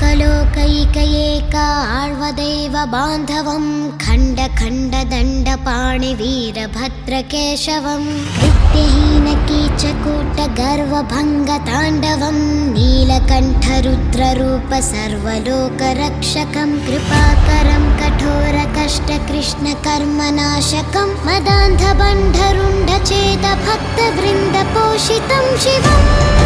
सकलोकैकयेका आळ्वदैव बान्धवं खण्डखण्डदण्डपाणिवीरभद्रकेशवं नित्यहीनकीचकूटगर्वभङ्गताण्डवं नीलकण्ठरुद्ररूप सर्वलोकरक्षकं कृपाकरं कठोरकष्टकृष्णकर्मनाशकं मदान्धबण्ढरुण्डचेतभक्तवृन्दपोषितं शिवम्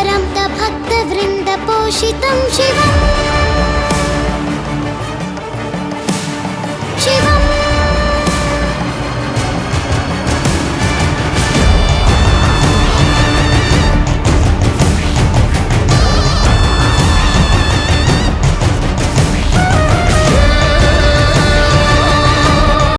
परं तभक्तवृन्दपोषितं शिवम्।